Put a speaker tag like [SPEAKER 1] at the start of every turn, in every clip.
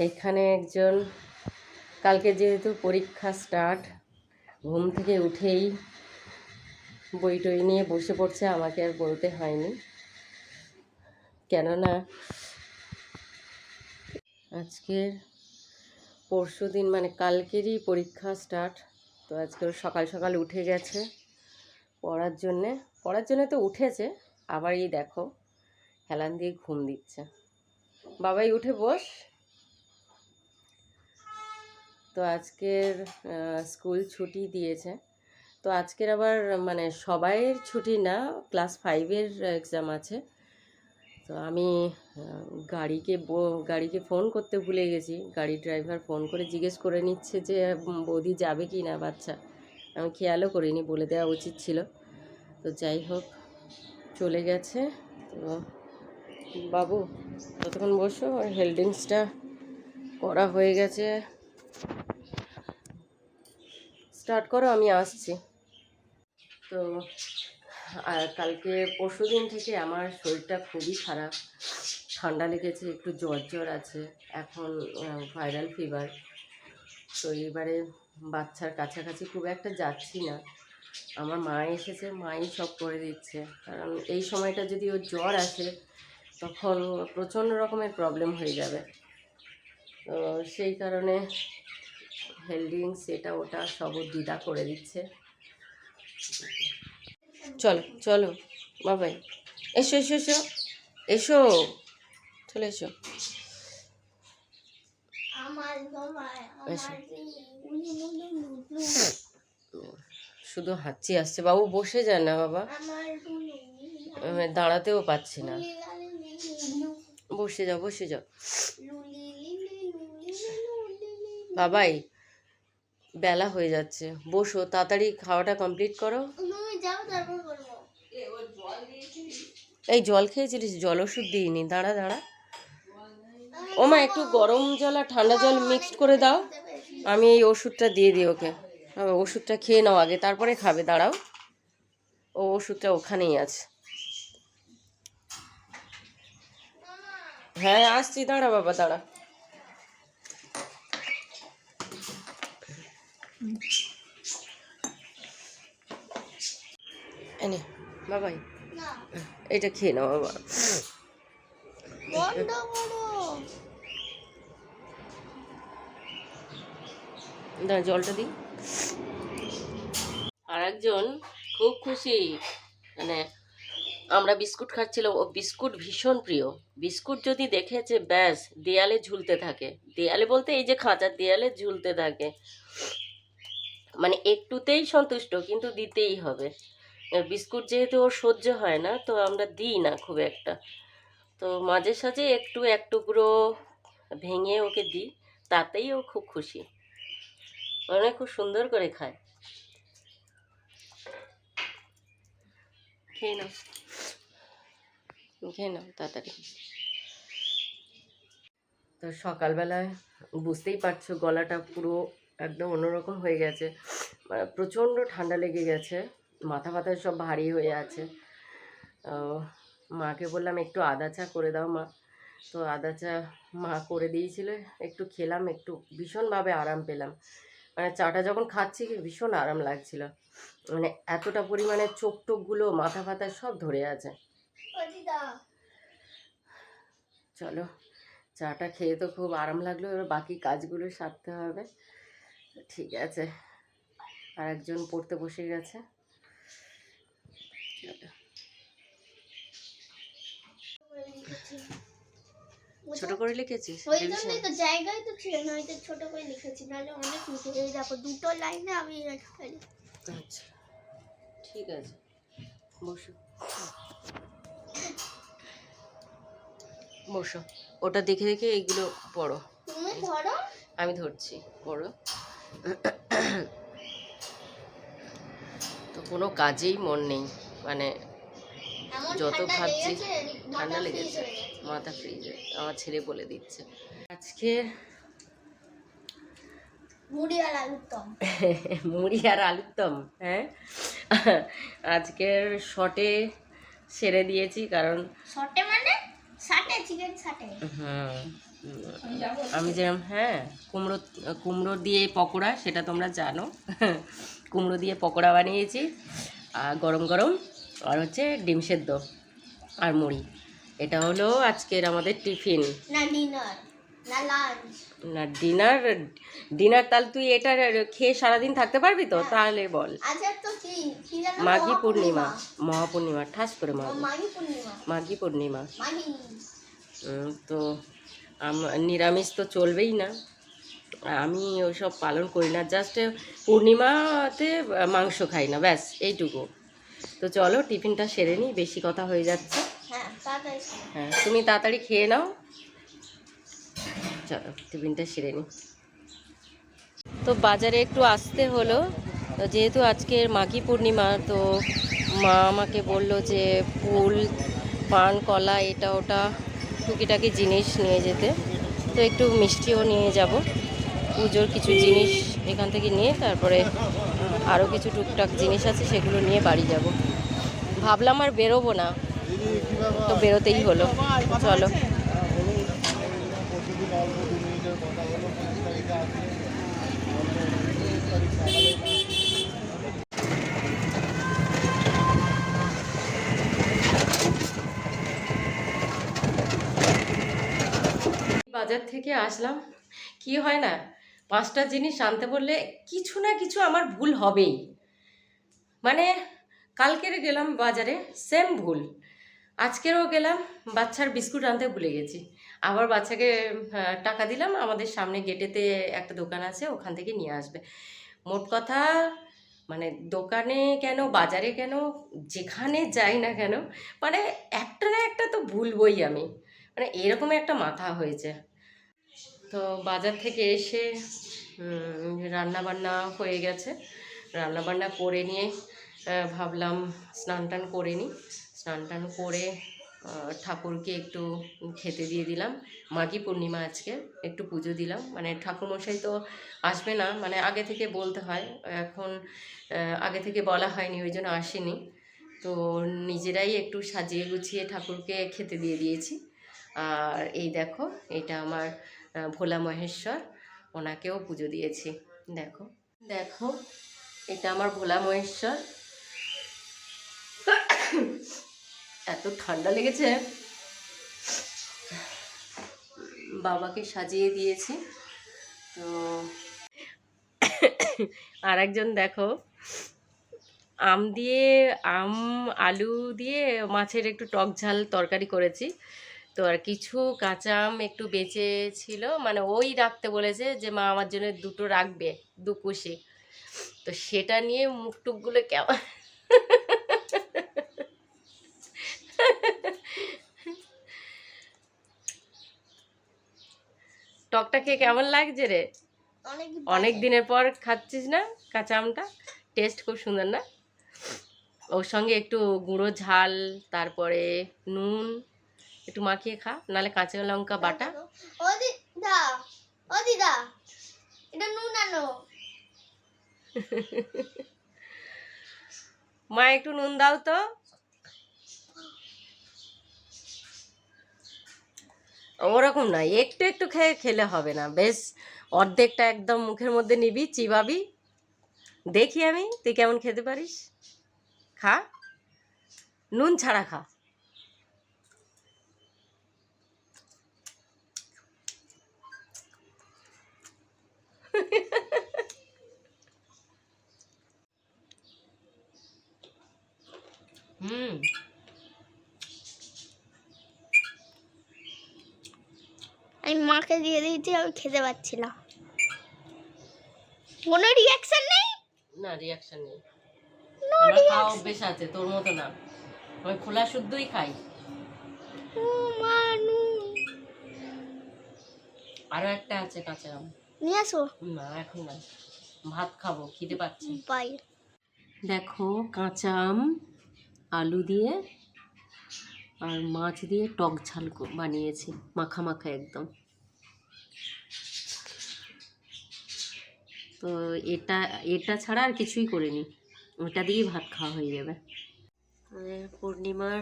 [SPEAKER 1] এখানে একজন, কালকে যেহেতু পরীক্ষা স্টার্ট ঘুম থেকে উঠেই বই টই নিয়ে বসে পড়ছে, আমাকে আর বলতে হয়নি। কেননা আজকের পরশু দিন মানে কালকেরই পরীক্ষা স্টার্ট তো আজকে সকাল সকাল উঠে গেছে পড়ার জন্যে। পড়ার জন্য তো উঠেছে, আবার এই দেখো, হেলান দিয়ে ঘুম দিচ্ছে। বাবাই, উঠে বস। তো আজকের স্কুল ছুটি দিয়েছে। তো আজকের আবার মানে সবাইয়ের ছুটি না, ক্লাস ফাইভের এক্সাম আছে। তো আমি গাড়িকে গাড়িকে ফোন করতে ভুলে গেছি। গাড়ির ড্রাইভার ফোন করে জিজ্ঞেস করে নিচ্ছে যে বৌদি যাবে কি না বাচ্চা? আমি খেয়ালও করিনি, বলে দেওয়া উচিত ছিল। তো যাই হোক, চলে গেছে। তো বাবু, ততক্ষণ বসো হেল্ডিংসটা করা হয়ে গেছে। স্টার্ট করো, আমি আসছি। তো, আর কালকে পরশু দিন থেকে আমার শরীরটা খুবই খারাপ। ঠান্ডা লেগেছে, একটু জ্বর জ্বর আছে। এখন ভাইরাল ফিভার তো এবারে বাচ্চার কাছাকাছি খুব একটা যাচ্ছি না। আমার মা এসেছে, মাই সব করে দিচ্ছে। কারণ এই সময়টা যদি ওর জ্বর আসে, তখন প্রচণ্ড রকমের প্রবলেম হয়ে যাবে। তো সেই কারণে হেল্ডিংস এটা ওটা সব দিদা করে দিচ্ছে। চলো চলো বাবাই। এসো এসো এসো এসো চলে এসো।
[SPEAKER 2] মুনি মুনি
[SPEAKER 1] শুধু হাঁচি আসছে বাবু বসে যান না বাবা। আমি দাঁড়াতেও পাচ্ছি না। বসে যাও বসে যাও। বাবাই বেলা হয়ে যাচ্ছে। বসো তাড়াতাড়ি খাওয়াটা কমপ্লিট করো। এই জল খেয়েছিলিস? জল ওষুধ দিইনি। দাঁড়া দাঁড়া। ও মা একটু গরম জল আর ঠান্ডা জল মিক্সড করে দাও। আমি এই ওষুধটা দিয়ে দিই ওকে। ওষুধটা খেয়ে নাও আগে তারপরে খাবে। দাঁড়াও। ও ওষুধটা ওখানেই আছে। হ্যাঁ আসছি। দাঁড়া বাবা দাঁড়া। এনে বাবাই। এটা খেয়ে নাও বাবা। দাঁড়া জলটা দিই। আর একজন খুব খুশি। মানে আমরা বিস্কুট খাচ্ছিলাম। ও বিস্কুট ভীষণ প্রিয়। বিস্কুট যদি দেখেছে ব্যাস দেয়ালে ঝুলতে থাকে। দেয়ালে বলতে এই যে খাঁচার দেয়ালে ঝুলতে থাকে। মানে একটুতেই সন্তুষ্ট, কিন্তু দিতেই হবে। বিস্কুট যেহেতু ওর সহ্য হয় না, তো আমরা দিই না খুব একটা। তো মাঝে সাঝে একটু এক টুকরো ভেঙে ওকে দিই, তাতেই ও খুব খুশি। অনেক খুব সুন্দর করে খায়। খেয়ে নাও। খেয়ে নাও তাড়াতাড়ি। তো সকালবেলায় বুঝতেই পারছ গলাটা পুরো একদম অন্যরকম হয়ে গেছে। মানে প্রচণ্ড ঠান্ডা লেগে গেছে। মাথা ফাথা সব ভারী হয়ে আছে। মাকে বললাম, একটু আদা চা করে দাও মা। তো আদা চা মা করে দিয়েছিল। একটু খেলাম, একটু ভীষণভাবে আরাম পেলাম। মানে চাটা যখন খাচ্ছি, ভীষণ আরাম লাগছিল। মানে এতটা পরিমাণে চোখ টোকগুলো মাথা ফাথা সব ধরে আছে। চলো, চাটা খেয়ে তো খুব আরাম লাগল। এবার বাকি কাজগুলো সারতে হবে। ঠিক আছে। আর একজন পড়তে বসে গেছে। ছোট করে লিখেছিস?
[SPEAKER 2] ওই? জন্যই তো জায়গায় তো ছিল না ওই তো ছোট করে লিখেছি নাহলে অনেক লিখে এই দেখো দুটো লাইনে আমি লিখি।
[SPEAKER 1] আচ্ছা ঠিক আছে বসো। বসো ওটা দেখে দেখে এইগুলো পড়ো।
[SPEAKER 2] তুমি ধরো।
[SPEAKER 1] আমি ধরছি পড়ো। তো কোনো কাজেই মন নেই। মানে যত ভাবছি, ঠান্ডা লেগেছে মাথা ফ্রিজে আমার ছেলে বলে দিচ্ছে। আজকে
[SPEAKER 2] মুড়ি আর আলুর দম।
[SPEAKER 1] মুড়ি আর আলুর দম হ্যাঁ? আজকের শটে সেরে দিয়েছি কারণ
[SPEAKER 2] শর্টে মানে? ষাটে চিকেন ষাটে
[SPEAKER 1] হুম আমি যেরকম হ্যাঁ কুমড়ো কুমড়ো দিয়ে পকোড়া সেটা তোমরা জানো। কুমড়ো দিয়ে পকোড়া বানিয়েছি আর গরম গরম আর হচ্ছে ডিম সেদ্ধ আর মুড়ি। এটা হলো আজকের আমাদের টিফিন।
[SPEAKER 2] না ডিনার না
[SPEAKER 1] ডিনার ডিনার তাহলে তুই এটা খেয়ে সারাদিন থাকতে পারবি তো? তাহলে বল। মাঘী পূর্ণিমা
[SPEAKER 2] মহাপূর্ণিমা।
[SPEAKER 1] ঠাস করে মাঘী।
[SPEAKER 2] পূর্ণিমা।
[SPEAKER 1] মাঘী পূর্ণিমা। তো নিরামিষ তো চলবেই না। আমি ওসব পালন করি না জাস্ট পূর্ণিমাতে মাংস খাই না ব্যাস এইটুকু। তো চলো টিফিনটা সেরে নিই বেশি কথা হয়ে যাচ্ছে।
[SPEAKER 2] হ্যাঁ।
[SPEAKER 1] হ্যাঁ তুমি তাড়াতাড়ি খেয়ে নাও। চলো টিফিনটা সেরে নিই তো বাজারে একটু আসতে হলো তো যেহেতু আজকের মাঘী পূর্ণিমা তো মা আমাকে বলল যে ফুল পান কলা এটা ওটা টুকিটাকি জিনিস নিয়ে যেতে। তো একটু মিষ্টিও নিয়ে যাব। পুজোর কিছু জিনিস এখান থেকে নিয়ে তারপরে আরও কিছু টুকটাক জিনিস আছে সেগুলো নিয়ে বাড়ি যাব। ভাবলাম আর বেরোবো না। তো বেরোতেই হলো। চলো। বাজার থেকে আসলাম। কি হয় না, পাঁচটা জিনিস আনতে বললে কিছু না কিছু আমার ভুল হবেই। মানে কালকের গেলাম বাজারে সেম ভুল। আজকেরও গেলাম, বাচ্চার বিস্কুট আনতে ভুলে গেছি। আবার বাচ্চাকে টাকা দিলাম, আমাদের সামনে গেটেতে একটা দোকান আছে, ওখান থেকে নিয়ে আসবে। মোট কথা মানে দোকানে কেন, বাজারে কেন, যেখানে যাই না কেন মানে একটা না একটা তো ভুলবই আমি। মানে এরকম একটা মাথা হয়েছে। তো বাজার থেকে এসে রান্না বান্না হয়ে গেছে। রান্না বান্না করে নিয়ে ভাবলাম স্নান টান করে নিই। স্নান টান করে ঠাকুরকে একটু খেতে দিয়ে দিলাম। মাঘী পূর্ণিমা আজকে, একটু পুজো দিলাম। মানে ঠাকুরমশাই তো আসবে না মানে আগে থেকে বলতে হয়। এখন আগে থেকে বলা হয়নি, ওই জন্য আসেনি। তো নিজেরাই একটু সাজিয়ে গুছিয়ে ঠাকুরকে খেতে দিয়ে দিয়েছি। আর এই দেখো, এটা আমার ভোলা মহেশ্বর, ওনাকেও পুজো দিয়েছি। দেখো। দেখো, এটা আমার ভোলা মহেশ্বর। এত ঠান্ডা লেগেছে। বাবাকে সাজিয়ে দিয়েছি। তো আর একজন দেখো, আম দিয়ে, আম, আলু দিয়ে মাছের একটু টক ঝাল তরকারি করেছি। তো আর কিছু কাঁচা আম একটু বেঁচে ছিল মানে ওই রাখতে বলেছে যে মা আমার জন্য দুটো রাখবে দু কুশি। তো সেটা নিয়ে মুখ টুকগুলো কেমন? টকটা খেয়ে কেমন লাগছে রে?
[SPEAKER 2] অনেক
[SPEAKER 1] দিনের পর খাচ্ছিস না কাঁচা আমটা টেস্ট খুব সুন্দর না? ওর সঙ্গে একটু গুঁড়ো ঝাল তারপরে নুন একটু মাখিয়ে খা নাহলে কাঁচা লঙ্কা বাটা।
[SPEAKER 2] ও দিদা ও দিদা এটা নুন আনো।
[SPEAKER 1] মা একটু নুন দাও তো। ওরকম না একটু একটু খেয়ে খেলে হবে না। বেশ অর্ধেকটা একদম মুখের মধ্যে নিবি চিবাবি। দেখি আমি তুই কেমন খেতে পারিস। খা। নুন ছাড়া খা। হুম।
[SPEAKER 2] আমি মাকে দিয়ে দিয়েছি আমি খেতে পাচ্ছি না। কোনো রিয়াকশন নেই?
[SPEAKER 1] না রিয়াকশন নেই। আমার খাওয়া অভ্যেস আছে তোর মতো না। আমি খোলা শুদ্ধই খাই। আরও একটা আছে কাঁচা আম।
[SPEAKER 2] নিয়ে আসো।
[SPEAKER 1] না এখন না ভাত খাব খিদে পাচ্ছে।
[SPEAKER 2] বাই।
[SPEAKER 1] দেখো কাঁচা আম আলু দিয়ে আর মাছ দিয়ে টক ঝাল বানিয়েছি মাখা মাখা একদম। তো এটা এটা ছাড়া আর কিছুই করিনি। ওটা দিয়েই ভাত খাওয়া হয়ে যাবে। আমাদের পূর্ণিমার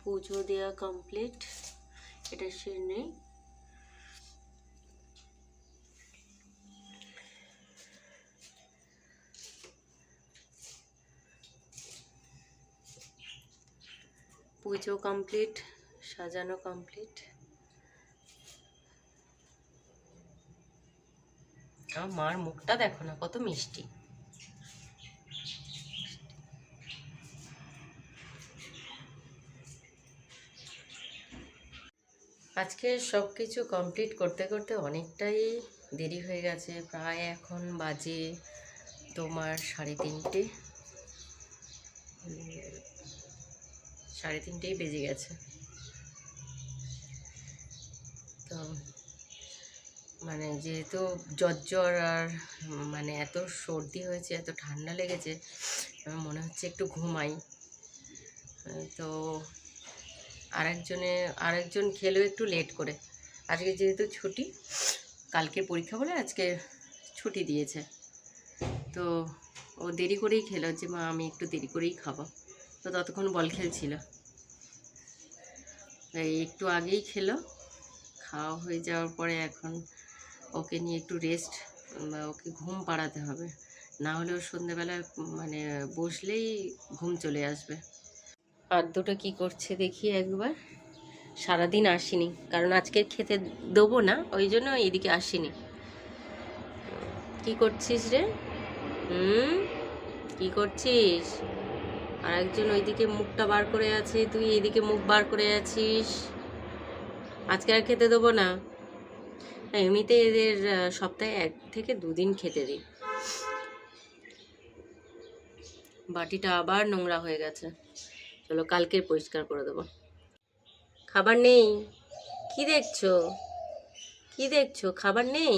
[SPEAKER 1] পুজো দেওয়া কমপ্লিট এটা সে নেই। পুজো কমপ্লিট সাজানো কমপ্লিট মার মুখটা দেখো না, কত মিষ্টি। আজকে সব কিছু কমপ্লিট করতে করতে অনেকটাই দেরি হয়ে গেছে, প্রায় এখন বাজে তোমার সাড়ে তিনটে। সাড়ে তিনটেই বেজে গেছে। তো মানে যেহেতু জ্বর আর মানে এত সর্দি হয়েছে, এত ঠান্ডা লেগেছে মনে হচ্ছে একটু ঘুমাই। তো আরেকজনে, আরেকজন খেলো একটু লেট করে। আজকে যেহেতু ছুটি, কালকে পরীক্ষা বলে আজকে ছুটি দিয়েছে। তো ও দেরি করেই খেলো যে, মা, আমি একটু দেরি করেই খাব। তো ততক্ষণ বল খেলছিল। তাই একটু আগেই খেলো। খাওয়া হয়ে যাওয়ার পরে এখন ওকে নিয়ে একটু রেস্ট বা ওকে ঘুম পাড়াতে হবে। না হলে ও সন্ধ্যেবেলা মানে বসলেই ঘুম চলে আসবে। আর দুটো কি করছে দেখি একবার। সারাদিন আসিনি, কারণ আজকে খেতে দেবো না, ওই জন্য এইদিকে আসিনি। কি করছিস রে? হুম? কি করছিস? আর একজন ওইদিকে মুখটা বার করে আছে, তুই এইদিকে মুখ বার করে আছিস। আজকে আর খেতে দেবো না। এমনিতে এদের সপ্তাহে এক থেকে দুদিন খেতে দিই। বাটিটা আবার নোংরা হয়ে গেছে। চলো কালকে পরিষ্কার করে দেবো। খাবার নেই। কি দেখছ? কি দেখছ? খাবার নেই?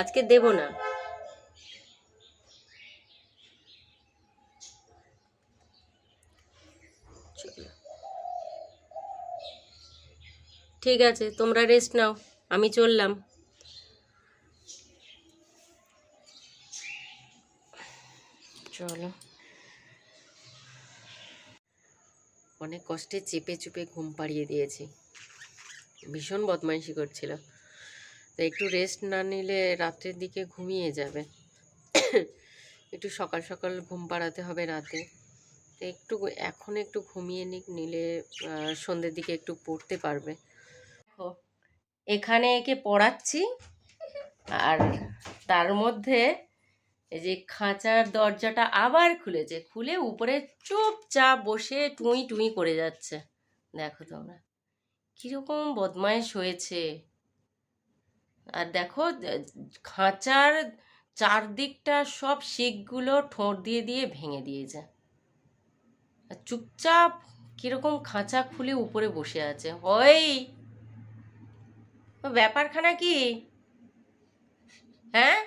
[SPEAKER 1] আজকে দেব না চলো। ঠিক আছে, তোমরা রেস্ট নাও, আমি চললাম। চলো। অনেক কষ্টে চেপে চুপে ঘুম পাড়িয়ে দিয়েছি। ভীষণ বদমাইশি করছিল। তো একটু রেস্ট না নিলে রাত্রের দিকে ঘুমিয়ে যাবে। একটু সকাল সকাল ঘুম পাড়াতে হবে রাতে। তো একটু, এখন একটু ঘুমিয়ে নিক, নিলে সন্ধ্যের দিকে একটু পড়তে পারবে। দেখো, এখানে একে পড়াচ্ছি আর তার মধ্যে এই যে খাঁচার দরজাটা আবার খুলেছে, খুলে উপরে চুপচাপ বসে টুঁই টুই করে যাচ্ছে। দেখো তোমরা, কীরকম বদমাইশ হয়েছে। আর দেখো, খাঁচার চারদিকটা সব শিখগুলো ঠোঁট দিয়ে দিয়ে ভেঙে দিয়েছে। আর চুপচাপ কীরকম খাঁচা খুলে উপরে বসে আছে। ওই ও ব্যাপারখানা কি? হ্যাঁ?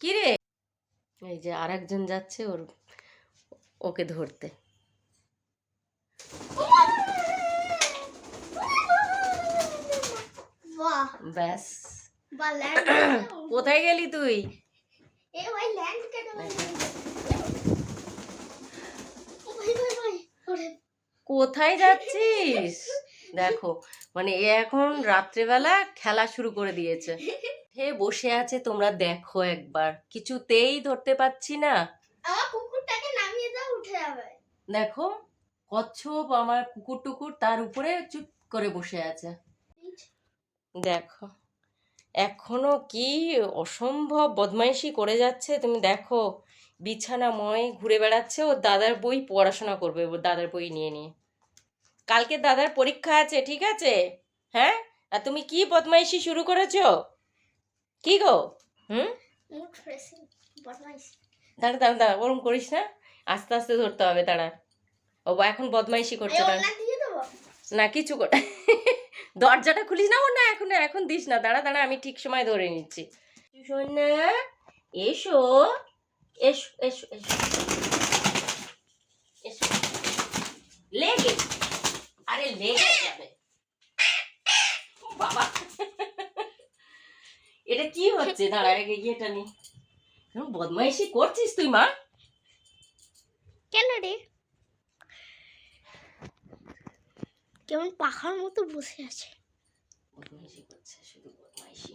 [SPEAKER 1] কি রে? এই যে আর একজন যাচ্ছে ওর ওকে ধরতে। ব্যাস। কোথায় গেলি তুই?
[SPEAKER 2] এ ভাই ল্যান্ড
[SPEAKER 1] কোথায় যাচ্ছিস? দেখো মানে এ এখন রাত্রেবেলা খেলা শুরু করে দিয়েছে। হে বসে আছে তোমরা দেখো একবার। কিছুতেই ধরতে পাচ্ছি না।
[SPEAKER 2] আমার কুকুরটাকে নামিয়ে দাও উঠে যাবে।
[SPEAKER 1] দেখো কচ্ছপ আমার কুকুর টুকুর তার উপরে চুপ করে বসে আছে। দেখো এখনও কি অসম্ভব বদমাইশি করে যাচ্ছে। তুমি দেখো বিছানাময় ঘুরে বেড়াচ্ছে ওর দাদার বই পড়াশোনা করবে ওর দাদার বই নিয়ে নিয়ে। কালকে দাদার পরীক্ষা আছে ঠিক আছে? হ্যাঁ? আর তুমি কি বদমাইশি শুরু করেছ? কি গো? হুম? দাঁড়া দাঁড়া দাঁড়া ওরম করিস না। আস্তে আস্তে ধরতে হবে দাঁড়া। ও এখন বদমাইশি করছে দাঁড়া। না কিছু করে দরজাটা খুলিস না ও না এখন এখন দিস না। দাঁড়া দাঁড়া আমি ঠিক সময় ধরে নিচ্ছি। সোনা এসো। এসো এসো এসো। এসো। লেগে আরে লেগে যাবে। বাবা। এটা কি হচ্ছে? দাঁড়া আগে ইয়েটা নি। কেমন বদমাইশি করছিস তুই মা?
[SPEAKER 2] কেন রে? কেমন পাখার মতো বসে আছে।
[SPEAKER 1] বদমাইশি করছে শুধু বদমাইশি।